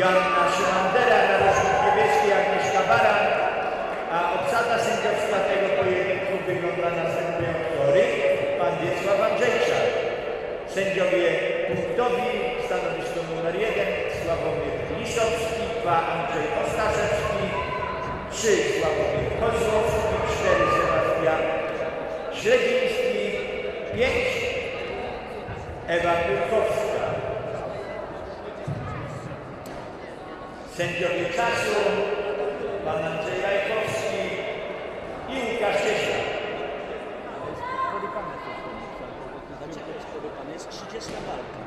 Joanna Szymandera, narożnik niebieski Agnieszka Baran, a obsada sędziowska tego pojedynku wygląda następująco. Ring, pan Wiesław Andrzejczak. Sędziowie punktowi, stanowisko numer 1, Sławomir Lisowski, 2 Andrzej Ostaszewski, 3 Sławomir Kozłowski, 4 Sebastian Śledziński, 5 Ewa Pyrkowska. Sędziowie czasu, pan Andrzej Rajkowski i Łukasz. Dlaczego jest porykany? Jest 30 walka.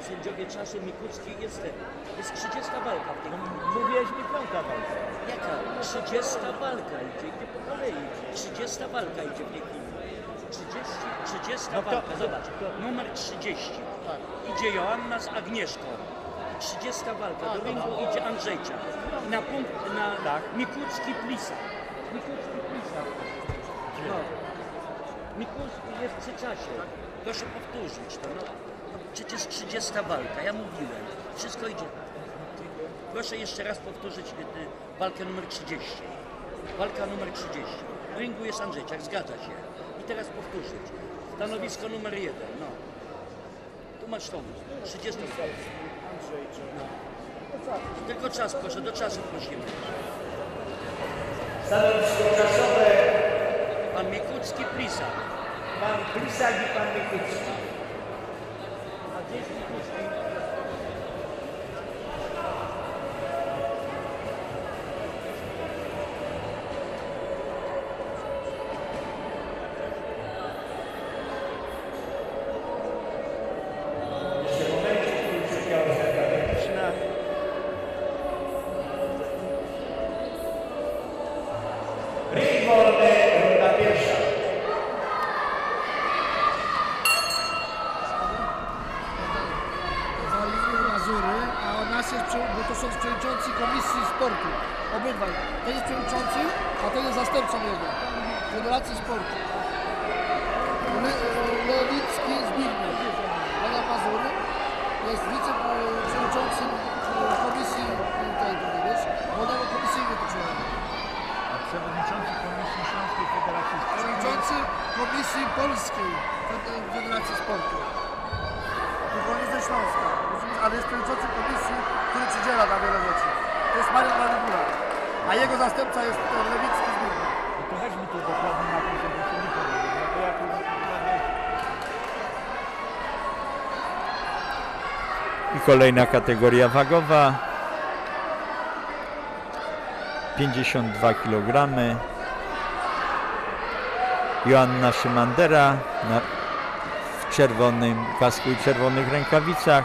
I Sędziowie czasu Mikucki jest. Jest 30 walka w tej chwili. Mówiłeś mi piąta walka. Jaka? 30 walka idzie, idzie po kolei. 30 walka idzie w tej chwili. 30, 30 No to- walka, to- zobacz. to- Numer 30. Tak. Idzie Joanna z Agnieszką. 30 walka. Do ringu idzie Andrzejczak. I na punkt, na Tak. Mikucki Plisa. Mikucki Plisa. No. Mikucki jest przy czasie. Proszę powtórzyć to. No. Przecież 30 walka, ja mówiłem. Wszystko idzie. Proszę jeszcze raz powtórzyć y, y, walkę numer 30. Walka numer 30. W ringu jest Andrzejczak, zgadza się. I teraz powtórzyć. Stanowisko numer 1. No. Tą 30 no. Tylko czas proszę, do czasu prosimy. Stanowisko czasowe, Pan Mikucki Plisa. pan Plisak i pan Mikucki. Obydwaj. Ten jest przewodniczący, a ten jest zastępcą jego. Federacji Sportu. Le, Lewicki Zbigniew. Lega Mazury jest wiceprzewodniczącym e, Komisji tego, wiesz, młodego komisyjnego. A przewodniczący Komisji Śląskiej Federacji Sportu. Przewodniczący Komisji Polskiej Fed- Federacji Sportu. Jest ze Śląska, ale jest przewodniczący komisji, który przydziela na wiele rzeczy. To jest Marian Waligura. A jego zastępca jest Lewicki Zbigniew. No to weźmy tu dokładnie na tym, żeby się nie. No to ja tu. I kolejna kategoria wagowa. 52 kg. Joanna Szymandera na, w czerwonym kasku i czerwonych rękawicach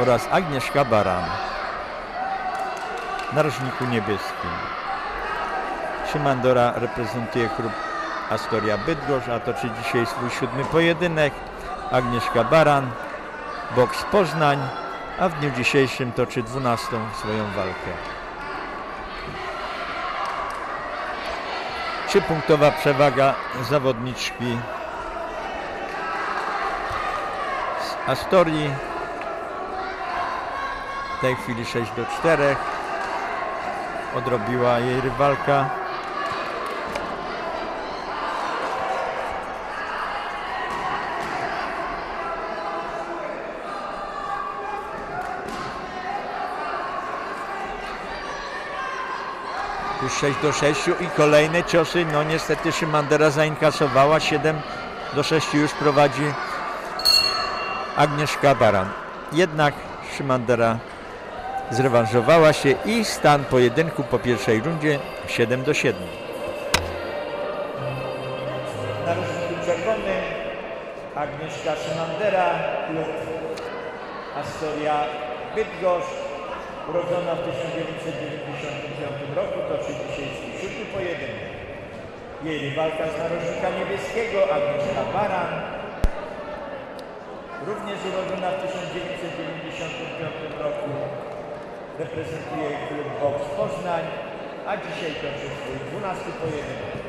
oraz Agnieszka Baran na rożniku niebieskim. Szymandora reprezentuje klub Astoria Bydgoszcz, a toczy dzisiaj swój siódmy pojedynek. Agnieszka Baran Boks Poznań, a w dniu dzisiejszym toczy 12 swoją walkę. Trzypunktowa przewaga zawodniczki z Astorii. W tej chwili 6 do 4. Odrobiła jej rywalka. Już 6 do 6 i kolejne ciosy. No niestety Szymandera zainkasowała. 7 do 6 już prowadzi Agnieszka Baran. Jednak Szymandera zrewanżowała się i stan pojedynku po pierwszej rundzie 7 do 7. Na rożniku czerwonym Agnieszka Szymandera, klub Astoria Bydgoszcz, urodzona w 1995 roku, toczy dzisiaj swój siódmy pojedynek. Jej rywalka z narożnika niebieskiego, Agnieszka Baran, również urodzona w 1995 roku, reprezentuje klub Boks Poznań, a dzisiaj kończy swój 12 pojedynek.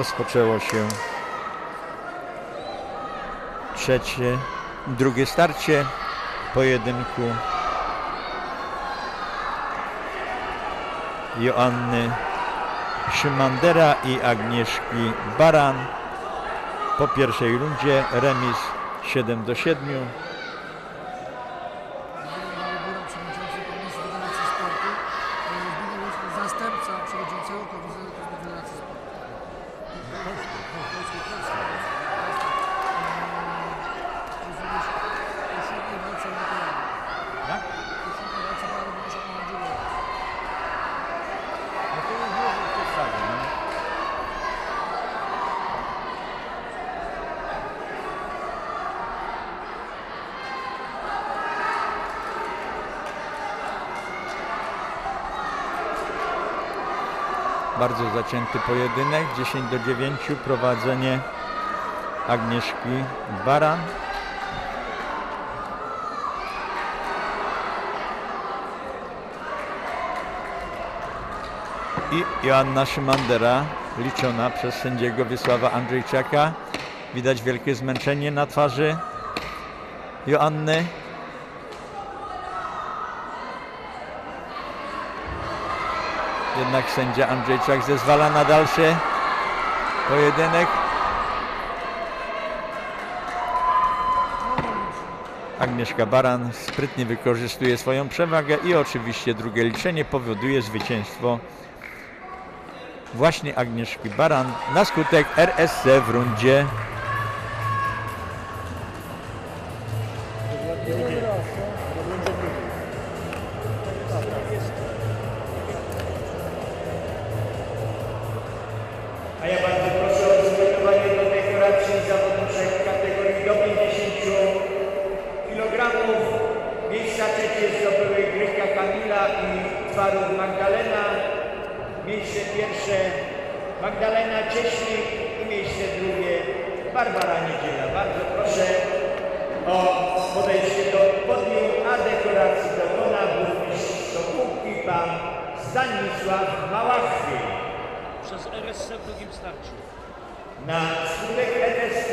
rozpoczęło się trzecie, drugie starcie pojedynku Joanny Szymandera i Agnieszki Baran. Po pierwszej rundzie remis 7 do 7. Zbigniew Malibura, Bardzo zacięty pojedynek, 10 do 9, prowadzenie Agnieszki Baran. I Joanna Szymandera, liczona przez sędziego Wiesława Andrzejczaka. Widać wielkie zmęczenie na twarzy Joanny. Jednak sędzia Andrzejczak zezwala na dalszy pojedynek. Agnieszka Baran sprytnie wykorzystuje swoją przewagę i oczywiście drugie liczenie powoduje zwycięstwo właśnie Agnieszki Baran na skutek RSC w rundzie Magdalena Cieśnik i miejsce drugie Barbara Niedziela. Bardzo proszę o podejście do podium, a dekoracji dokona burmistrz Sokółki pan Stanisław Małachwy. Przez RSC w drugim starciu. Na skutek NSC